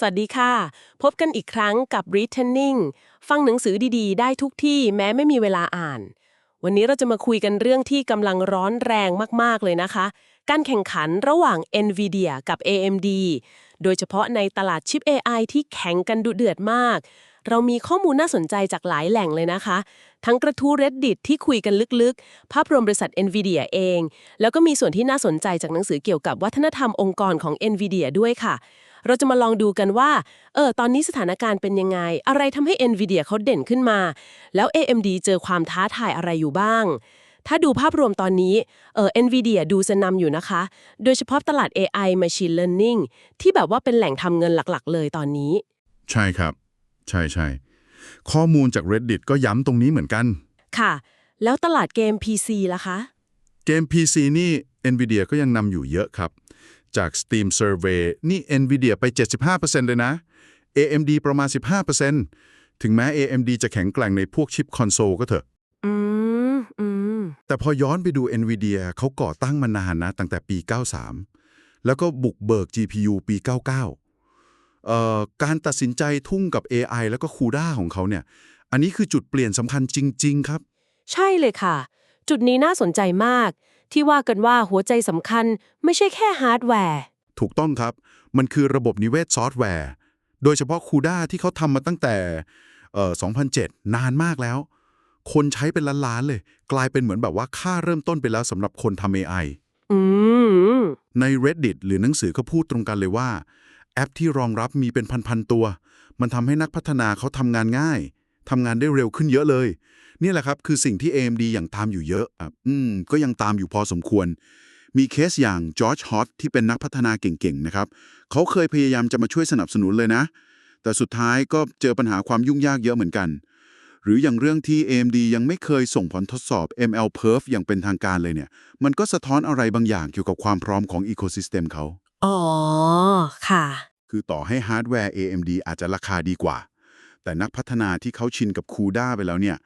สวัสดีค่ะ พบกันอีกครั้งกับ Returning ฟังหนังสือดีๆ ได้ทุกที่แม้ไม่มีเวลาอ่าน วันนี้เราจะมาคุยกันเรื่องที่กำลังร้อนแรงมากๆเลยนะคะ การแข่งขันระหว่าง NVIDIA กับ AMD โดยเฉพาะในตลาดชิป AI ที่แข่งกันดุเดือดมาก เรามีข้อมูลน่าสนใจจากหลายแหล่งเลยนะคะ ทั้งกระทู้ Reddit ที่คุยกันลึกๆ ภาพรวมบริษัท NVIDIA เอง แล้วก็มีส่วนที่น่าสนใจจากหนังสือเกี่ยวกับวัฒนธรรมองค์กรของ NVIDIA ด้วยค่ะ เราจะมาลองดูกันว่า เออ ตอนนี้สถานการณ์เป็นยังไง อะไรทำให้ NVIDIA เขาเด่นขึ้นมา แล้ว AMD เจอความท้าทายอะไรอยู่บ้าง ถ้าดูภาพรวมตอนนี้ เออ NVIDIA ดูจะนำอยู่นะคะ โดยเฉพาะตลาด AI Machine Learning ที่แบบว่าเป็นแหล่งทำเงินหลักๆ เลยตอนนี้ ใช่ครับ ใช่ใช่ข้อมูลจาก Reddit ก็ย้ำตรงนี้เหมือนกัน ค่ะ แล้วตลาดเกม PC ล่ะคะ เกม PC นี่ NVIDIA ก็ยังนำอยู่เยอะครับ จาก Steam Survey นี่ NVIDIA ไป 75%เลยนะ AMD ประมาณ 15%ถึงแม้ AMD จะแข็งแกร่งในพวกชิปคอนโซลก็เถอะอืมอืมแต่พอย้อนไปดู NVIDIA เขาก่อตั้งมานานนะ ตั้งแต่ปี 93 แล้วก็บุกเบิก GPU ปี 99เอ่อการตัดสินใจทุ่งกับ AI แล้วก็ CUDA ของเขาเนี่ย อันนี้คือจุดเปลี่ยนสำคัญจริง ๆ ครับ ใช่เลยค่ะ จุดนี้น่าสนใจมาก ที่ว่ากันว่าหัวใจสำคัญไม่ใช่แค่ฮาร์ดแวร์ ถูกต้องครับ มันคือระบบนิเวศซอฟต์แวร์ โดยเฉพาะ CUDA ที่เขาทำมาตั้งแต่เอ่อ2007 นานมากแล้ว คนใช้เป็นล้านๆเลย กลายเป็นเหมือนแบบว่าค่าเริ่มต้นไปแล้วสำหรับคนทำ AI อืมใน Reddit หรือหนังสือก็พูดตรงกันเลยว่า แอปที่รองรับมีเป็นพันๆตัว มันทำให้นักพัฒนาเขาทำงานง่ายทำงานได้เร็วขึ้นเยอะเลย นี่แหละครับ คือสิ่งที่ AMD อย่างตามอยู่เยอะอะอืมก็ยังตามอยู่พอสมควร มีเคสอย่างจอร์จฮอตที่เป็นนักพัฒนาเก่งๆนะครับเขาเคยพยายามจะมาช่วยสนับสนุนเลยนะ แต่สุดท้ายก็เจอปัญหาความยุ่งยากเยอะเหมือนกัน หรืออย่างเรื่องที่ AMD ยังไม่เคยส่งผลทดสอบ ML Perf อย่างเป็นทางการเลยเนี่ย มันก็สะท้อนอะไรบางอย่างเกี่ยวกับความพร้อมของ Ecosystem เขาอ๋อค่ะ คือต่อให้ฮาร์ดแวร์ AMD อาจจะราคาดีกว่า แต่นักพัฒนาที่เขาชินกับ CUDA ไปแล้วเนี่ย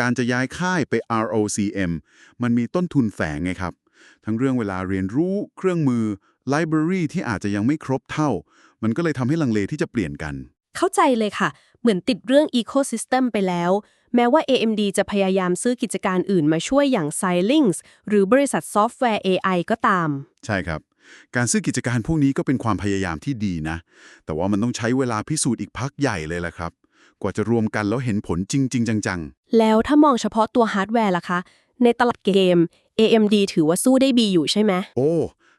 การจะย้ายค่ายไป ROCm มันมีต้นทุนแฝงไงครับ ทั้งเรื่องเวลาเรียนรู้ เครื่องมือ Library ที่อาจจะยังไม่ครบเท่า มันก็เลยทำให้ลังเลที่จะเปลี่ยนกัน เข้าใจเลยค่ะ เหมือนติดเรื่อง Ecosystem ไปแล้ว แม้ว่า AMD จะพยายามซื้อกิจการอื่นมาช่วยอย่าง Xilinx หรือบริษัทซอฟต์แวร์ AI ก็ตาม ใช่ครับการซื้อกิจการพวกนี้ก็เป็นความพยายามที่ดีนะ แต่ว่ามันต้องใช้เวลาพิสูจน์อีกพักใหญ่เลยแหละครับ กว่าจะรวมกันแล้วเห็นผลจริง ๆ จังแล้วถ้ามองเฉพาะตัวฮาร์ดแวร์ล่ะคะ ในตลาดเกม AMD ถือว่าสู้ได้ดีอยู่ใช่ไหมๆโอ้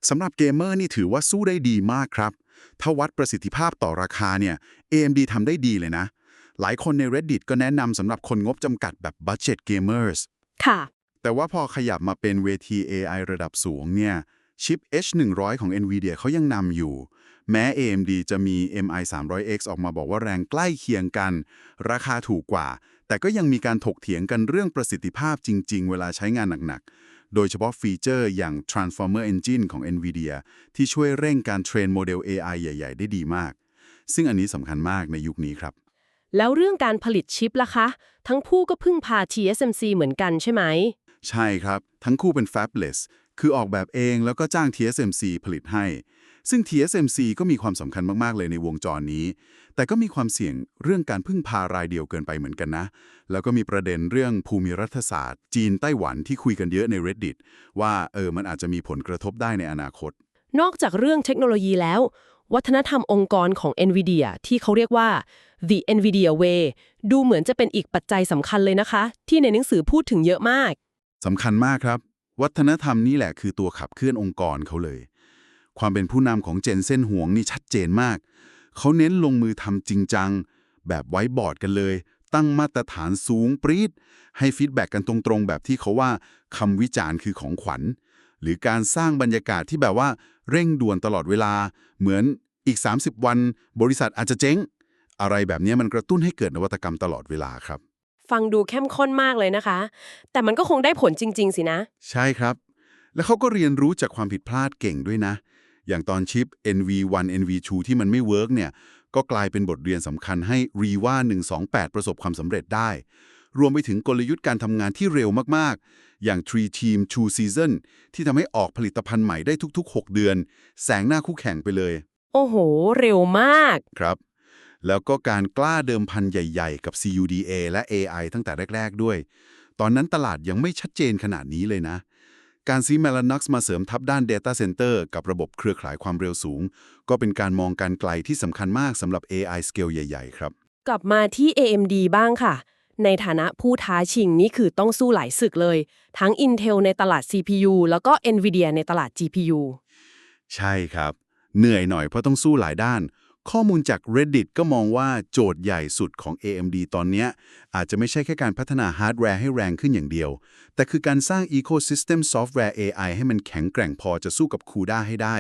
สำหรับเกมเมอร์นี่ถือว่าสู้ได้ดีมากครับ ถ้าวัดประสิทธิภาพต่อราคาเนี่ย AMD ทำได้ดีเลยนะ หลายคนใน Reddit ก็แนะนำสำหรับคนงบจำกัดแบบ Budget Gamers ค่ะ แต่ว่าพอขยับมาเป็นเวที AI ระดับสูงเนี่ย ชิป H100 ของ NVIDIA เขายังนำอยู่ แม้ AMD จะมี MI 300X ออกมาบอกว่าแรงใกล้เคียงกัน ราคาถูกกว่า แต่ก็ยังมีการถกเถียงกันเรื่องประสิทธิภาพจริง ๆ เวลาใช้งานหนัก ๆ โดยเฉพาะฟีเจอร์อย่าง Transformer Engine ของ NVIDIA ที่ช่วยเร่งการเทรนโมเดล AI ใหญ่ ๆ ได้ดีมาก ซึ่งอันนี้สำคัญมากในยุคนี้ครับ แล้วเรื่องการผลิตชิปล่ะคะ ทั้งคู่ก็พึ่งพา TSMC เหมือนกันใช่ไหม ใช่ครับ ทั้งคู่เป็น fabless คือออกแบบเองแล้วก็จ้าง TSMC ผลิตให้ ซึ่ง TSMC ก็มีความสำคัญมากๆเลยในวงจรนี้ แต่ก็มีความเสี่ยงเรื่องการพึ่งพารายเดียวเกินไปเหมือนกันนะ แล้วก็มีประเด็นเรื่องภูมิรัฐศาสตร์ จีนไต้หวันที่คุยกันเยอะใน Reddit ว่าเออมันอาจจะมีผลกระทบได้ในอนาคต นอกจากเรื่องเทคโนโลยีแล้ว วัฒนธรรมองค์กรของ NVIDIA ที่เขาเรียกว่า the NVIDIA way ดูเหมือนจะเป็นอีกปัจจัยสำคัญเลยนะคะ ที่ในหนังสือพูดถึงเยอะมากสำคัญมากครับ วัฒนธรรมนี่แหละคือตัวขับเคลื่อนองค์กรเขาเลย ความเป็นผู้นำของเจนเส้นห่วงนี่ชัดเจนมาก เขาเน้นลงมือทำจริงจัง แบบไว้บอร์ดกันเลย ตั้งมาตรฐานสูงปรีดให้ฟีดแบ็กกันตรงๆ แบบที่เขาว่าคำวิจารณ์คือของขวัญ หรือการสร้างบรรยากาศที่แบบว่าเร่งด่วนตลอดเวลา เหมือนอีก 30 วัน บริษัทอาจจะเจ๊ง อะไรแบบนี้มันกระตุ้นให้เกิดนวัตกรรมตลอดเวลาครับ ฟังดูเข้มข้นมากเลยนะคะ แต่มันก็คงได้ผลจริง ๆ สินะ ใช่ครับ แล้วเขาก็เรียนรู้จากความผิดพลาดเก่งด้วยนะ อย่างตอนชิป NV1 NV2 ที่มันไม่เวิร์กเนี่ย ก็กลายเป็นบทเรียนสำคัญให้ RIVA 128 ประสบความสำเร็จได้ รวมไปถึงกลยุทธ์การทำงานที่เร็วมากๆ อย่าง3 Team 2 Season ที่ทำให้ออกผลิตภัณฑ์ใหม่ได้ทุก ๆ 6 เดือน แสงหน้าคู่แข่งไปเลย โอ้โห เร็วมาก ครับ แล้วก็การกล้าเดิมพันใหญ่ ๆ กับ CUDA และ AI ตั้งแต่แรก ๆ ด้วย ตอนนั้นตลาดยังไม่ชัดเจนขนาดนี้เลยนะ การซื้อ Mellanox มาเสริมทับด้าน Data Center กับระบบเครือข่ายความเร็วสูง ก็เป็นการมองการไกลที่สำคัญมากสำหรับ AI scale ใหญ่ ๆ ครับ กลับมาที่ AMD บ้างค่ะ ในฐานะผู้ท้าชิงนี่คือต้องสู้หลายศึกเลย ทั้ง Intel ในตลาด CPU แล้วก็ Nvidia ในตลาด GPU ใช่ครับ เหนื่อยหน่อยเพราะต้องสู้หลายด้าน ข้อมูลจาก Reddit ก็มองว่าโจทย์ใหญ่สุดของ AMD ตอนเนี้ยอาจจะไม่ใช่แค่การพัฒนาฮาร์ดแวร์ให้แรงขึ้นอย่างเดียว แต่คือการสร้าง Ecosystem Software AI ให้มันแข็งแกร่งพอจะสู้กับ CUDA ให้ได้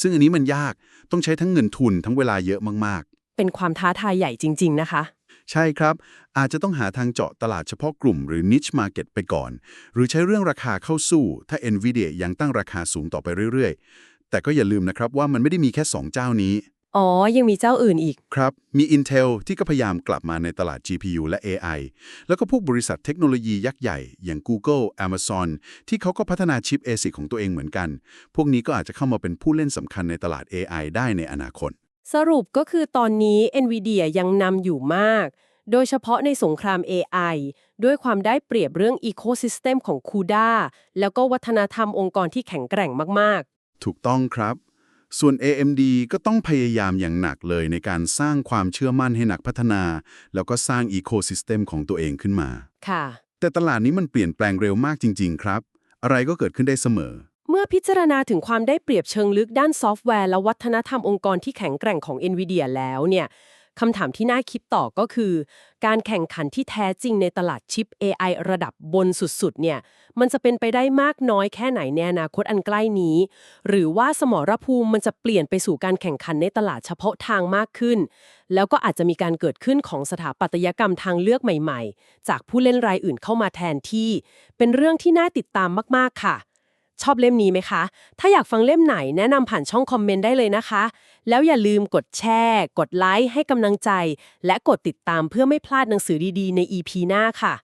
ซึ่งอันนี้มันยากต้องใช้ทั้งเงินทุนทั้งเวลาเยอะมากเป็นความท้าทายใหญ่จริง ๆ นะคะๆใช่ครับ อาจจะต้องหาทางเจาะตลาดเฉพาะกลุ่มหรือ niche market ไปก่อน หรือใช้เรื่องราคาเข้าสู้ ถ้า NVIDIA ยังตั้งราคาสูงต่อไปเรื่อยๆ แต่ก็อย่าลืมนะครับว่ามันไม่ได้มีแค่ 2 เจ้านี้ อ๋อ ยังมีเจ้าอื่นอีก ครับ มี Intel ที่ก็พยายามกลับมาในตลาด GPU และ AI แล้วก็พวกบริษัทเทคโนโลยียักษ์ใหญ่ อย่าง Google Amazon ที่เขาก็พัฒนาชิป ASIC ของตัวเองเหมือนกัน พวกนี้ก็อาจจะเข้ามาเป็นผู้เล่นสำคัญในตลาด AI ได้ในอนาคต สรุปก็คือตอนนี้ NVIDIA ยังนำอยู่มาก โดยเฉพาะในสงคราม AI ด้วยความได้เปรียบเรื่อง Ecosystem ของ CUDA แล้วก็วัฒนธรรมองค์กรที่แข็งแกร่งมากถูกต้องครับ ส่วน AMD ก็ต้องพยายามอย่างหนักเลยในการสร้างความเชื่อมั่นให้นักพัฒนา แล้วก็สร้าง Ecosystem ของตัวเองขึ้นมาๆค่ะ แต่ตลาดนี้มันเปลี่ยนแปลงเร็วมากจริง ๆ ครับ อะไรก็เกิดขึ้นได้เสมอ เมื่อพิจารณาถึงความได้เปรียบเชิงลึกด้านซอฟต์แวร์ และวัฒนธรรมองค์กรที่แข็งแกร่งของ NVIDIA แล้วเนี่ย คำถามที่น่าคิดต่อก็คือ การแข่งขันที่แท้จริงในตลาดชิป AI ระดับบนสุดๆ เนี่ย มันจะเป็นไปได้มากน้อยแค่ไหนในอนาคตอันใกล้นี้ หรือว่าสมรภูมิมันจะเปลี่ยนไปสู่การแข่งขันในตลาดเฉพาะทางมากขึ้น แล้วก็อาจจะมีการเกิดขึ้นของสถาปัตยกรรมทางเลือกใหม่ ๆ จากผู้เล่นรายอื่นเข้ามาแทนที่ เป็นเรื่องที่น่าติดตามมากๆค่ะ ชอบเล่มนี้ไหมคะ ถ้าอยากฟังเล่มไหนแนะนำผ่านช่องคอมเมนต์ได้เลยนะคะ แล้วอย่าลืมกดแชร์ กดไลค์ให้กำลังใจ และกดติดตามเพื่อไม่พลาดหนังสือดีๆ ใน EP หน้าค่ะ